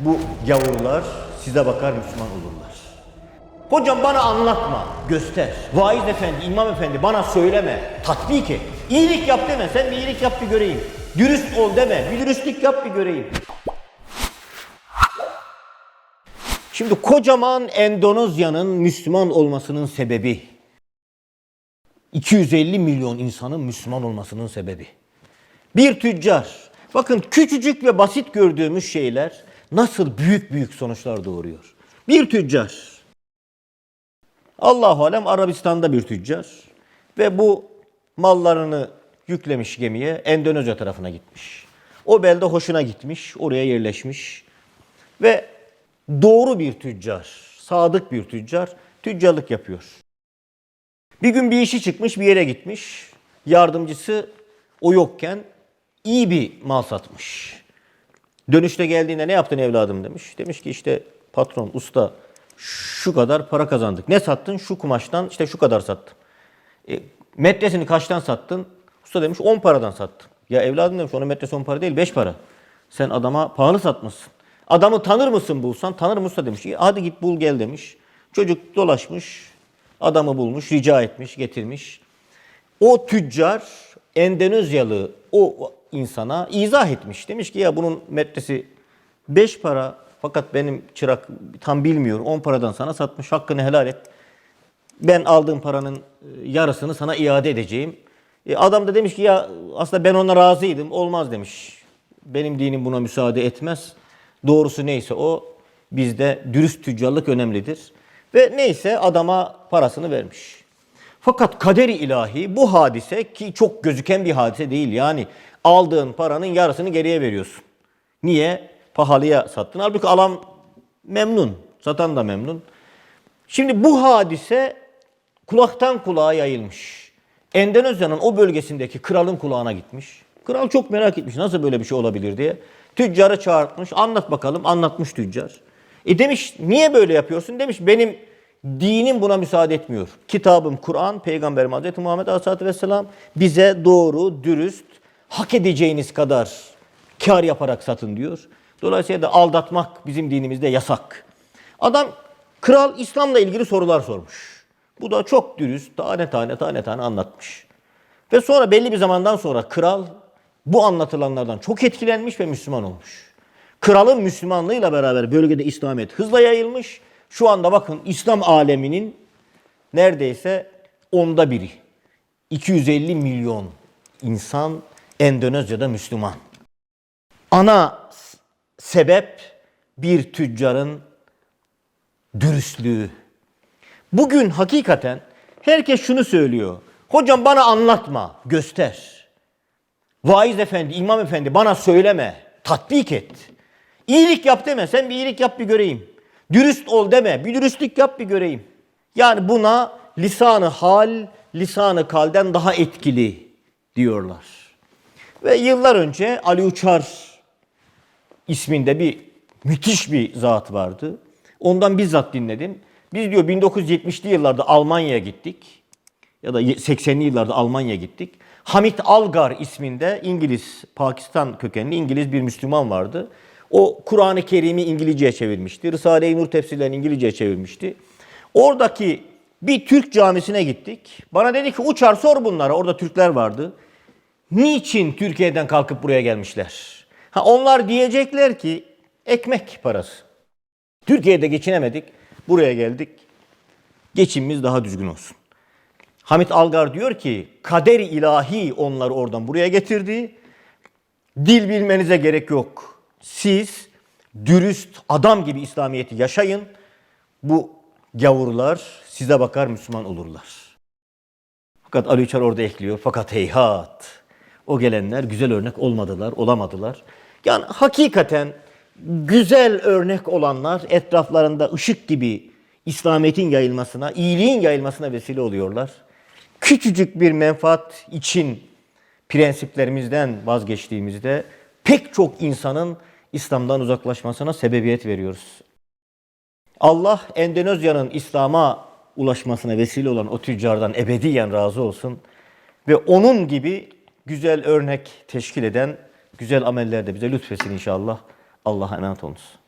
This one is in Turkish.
Bu gavurlar size bakar Müslüman olurlar. Hocam bana anlatma, göster. Vaiz efendi, imam efendi bana söyleme, tatbik et. İyilik yap deme, sen bir iyilik yap bir göreyim. Dürüst ol deme, bir dürüstlük yap bir göreyim. Şimdi kocaman Endonezya'nın Müslüman olmasının sebebi 250 milyon insanın Müslüman olmasının sebebi. Bir tüccar. Bakın küçücük ve basit gördüğümüz şeyler nasıl büyük büyük sonuçlar doğuruyor. Bir tüccar. Allahu alem Arabistan'da bir tüccar ve bu mallarını yüklemiş gemiye Endonezya tarafına gitmiş. O belde hoşuna gitmiş, oraya yerleşmiş ve doğru bir tüccar, sadık bir tüccar tüccarlık yapıyor. Bir gün bir işi çıkmış, bir yere gitmiş. Yardımcısı o yokken iyi bir mal satmış. Dönüşte geldiğinde ne yaptın evladım demiş. Demiş ki işte patron, usta şu kadar para kazandık. Ne sattın? Şu kumaştan işte şu kadar sattım. E, metresini kaçtan sattın? Usta demiş 10 paradan sattım. Ya evladım demiş onun metresi 10 para değil 5 para. Sen adama pahalı satmışsın. Adamı tanır mısın bulsan? Tanırım usta demiş. "İyi, Hadi git bul gel demiş. Çocuk dolaşmış. Adamı bulmuş, rica etmiş, getirmiş. O tüccar Endonezyalı o insana izah etmiş. Demiş ki ya bunun metresi 5 para fakat benim çırak tam bilmiyor 10 paradan sana satmış hakkını helal et. Ben aldığım paranın e, yarısını sana iade edeceğim. E, adam da demiş ki ya aslında ben ona razıydım olmaz demiş. Benim dinim buna müsaade etmez. Doğrusu neyse o bizde dürüst tüccarlık önemlidir. Ve neyse adama parasını vermiş. Fakat kaderi ilahi bu hadise ki çok gözüken bir hadise değil. Yani aldığın paranın yarısını geriye veriyorsun. Niye? Pahalıya sattın. Halbuki alan memnun. Satan da memnun. Şimdi bu hadise kulaktan kulağa yayılmış. Endonezya'nın o bölgesindeki kralın kulağına gitmiş. Kral çok merak etmiş nasıl böyle bir şey olabilir diye. Tüccarı çağırtmış. Anlat bakalım. Anlatmış tüccar. E demiş niye böyle yapıyorsun? Demiş benim dinim buna müsaade etmiyor. Kitabım Kur'an, Peygamberim Hazreti Muhammed Aleyhisselatü Vesselam bize doğru, dürüst, hak edeceğiniz kadar kar yaparak satın diyor. Dolayısıyla da aldatmak bizim dinimizde yasak. Adam kral İslam'la ilgili sorular sormuş. Bu da çok dürüst, tane tane tane tane anlatmış. Ve sonra belli bir zamandan sonra kral bu anlatılanlardan çok etkilenmiş ve Müslüman olmuş. Kralın Müslümanlığıyla beraber bölgede İslamiyet hızla yayılmış. Şu anda bakın İslam aleminin neredeyse onda biri. 250 milyon insan Endonezya'da Müslüman. Ana sebep bir tüccarın dürüstlüğü. Bugün hakikaten herkes şunu söylüyor. Hocam bana anlatma, göster. Vaiz efendi, imam efendi bana söyleme, tatbik et. İyilik yap deme, sen bir iyilik yap bir göreyim. Dürüst ol deme, bir dürüstlük yap bir göreyim. Yani buna lisanı hal, lisanı kalden daha etkili diyorlar. Ve yıllar önce Ali Uçar isminde bir müthiş bir zat vardı. Ondan bizzat dinledim. Biz diyor 1970'li yıllarda Almanya'ya gittik. Ya da 80'li yıllarda Almanya'ya gittik. Hamit Algar isminde İngiliz, Pakistan kökenli İngiliz bir Müslüman vardı. O Kur'an-ı Kerim'i İngilizceye çevirmişti. Risale-i Nur tefsirlerini İngilizceye çevirmişti. Oradaki bir Türk camisine gittik. Bana dedi ki uçar sor bunlara. Orada Türkler vardı. Niçin Türkiye'den kalkıp buraya gelmişler? Ha onlar diyecekler ki ekmek parası. Türkiye'de geçinemedik. Buraya geldik. Geçimimiz daha düzgün olsun. Hamit Algar diyor ki kaderi ilahi onları oradan buraya getirdi. Dil bilmenize gerek yok. Siz dürüst adam gibi İslamiyet'i yaşayın. Bu gavurlar size bakar Müslüman olurlar. Fakat Ali Uçar orada ekliyor. Fakat heyhat. O gelenler güzel örnek olmadılar, olamadılar. Yani hakikaten güzel örnek olanlar etraflarında ışık gibi İslamiyet'in yayılmasına, iyiliğin yayılmasına vesile oluyorlar. Küçücük bir menfaat için prensiplerimizden vazgeçtiğimizde pek çok insanın İslam'dan uzaklaşmasına sebebiyet veriyoruz. Allah Endonezya'nın İslam'a ulaşmasına vesile olan o tüccardan ebediyen razı olsun. Ve onun gibi güzel örnek teşkil eden güzel ameller de bize lütfesin inşallah. Allah'a emanet olunuz.